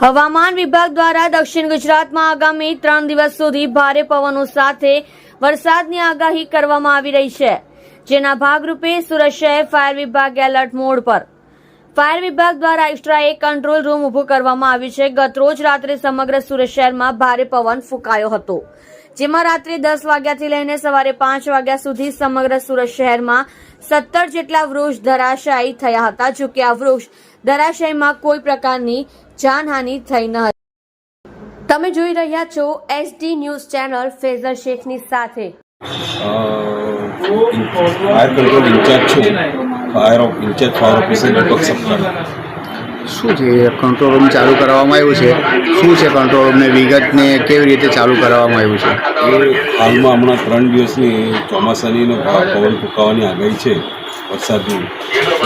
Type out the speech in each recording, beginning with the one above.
હવામાન વિભાગ દ્વારા દક્ષિણ ગુજરાતમાં આગામી ત્રણ દિવસ સુધી ભારે પવનો સાથે વરસાદની આગાહી કરવામાં આવી રહી છે, જેના ભાગરૂપે સુરત શહેર ફાયર વિભાગ એલર્ટ મોડ પર. ફાયર વિભાગ દ્વારા એક્સ્ટ્રા એક કંટ્રોલ રૂમ ઊભો કરવામાં આવ્યું છે. ગત રોજ રાત્રે સમગ્ર સુરત શહેરમાં ભારે પવન ફૂંકાયો હતો, જેમાં રાત્રે દસ વાગ્યાથી લઈને સવારે પાંચ વાગ્યા સુધી સમગ્ર સુરત શહેરમાં સત્તર જેટલા વૃક્ષ ધરાશાયી થયા હતા જો કે આ વૃક્ષ ધરાશયમાં કોઈ પ્રકારની જાનહાનિ થઈ ન હતી. તમે જોઈ રહ્યા છો એસડી ન્યૂઝ ચેનલ ફેઝર શેખની સાથે. ફાયર કંટ્રોલ ઇન્ચાર્જ છું? Fire of incharge fire officer Deepak સપ્તાહ શું છે? કંટ્રોલ રૂમ ચાલુ કરવામાં આવ્યું છે? શું છે કંટ્રોલ રૂમને વિગતને કેવી રીતે ચાલુ કરવામાં આવ્યું છે? હાલમાં હમણાં ત્રણ દિવસની ચોમાસાની પવન ફૂંકાવાની આગાહી છે. વરસાદની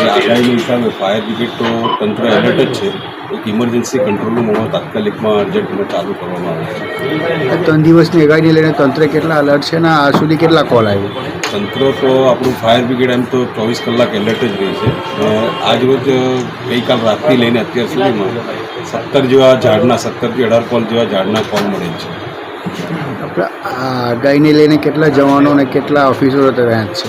આગાહીના હિસાબે ફાયર બ્રિગેડ તો તંત્ર એલર્ટ જ છે. એક ઇમરજન્સી કંટ્રોલ રૂમ હમણાં તાત્કાલિકમાં અર્જન્ટમાં ચાલુ કરવામાં આવે છે. ત્રણ દિવસની આગાહીને લઈને તંત્ર કેટલા અલર્ટ છે ને આ સુધી કેટલા કોલ આવ્યો? તંત્ર તો આપણું ફાયર બ્રિગેડ એમ તો ચોવીસ કલાક એલર્ટ જ રહી છે. આજરોજ આજ રોજ ગઈકાલ રાતથી લઈને અત્યાર સુધીમાં સત્તર જેવા ઝાડના સત્તરથી અઢાર કોલ જેવા ઝાડના કોલ મળેલ છે. આપણે આ આગાહીને લઈને કેટલા જવાનો અને કેટલા ઓફિસરો તૈયાર છે?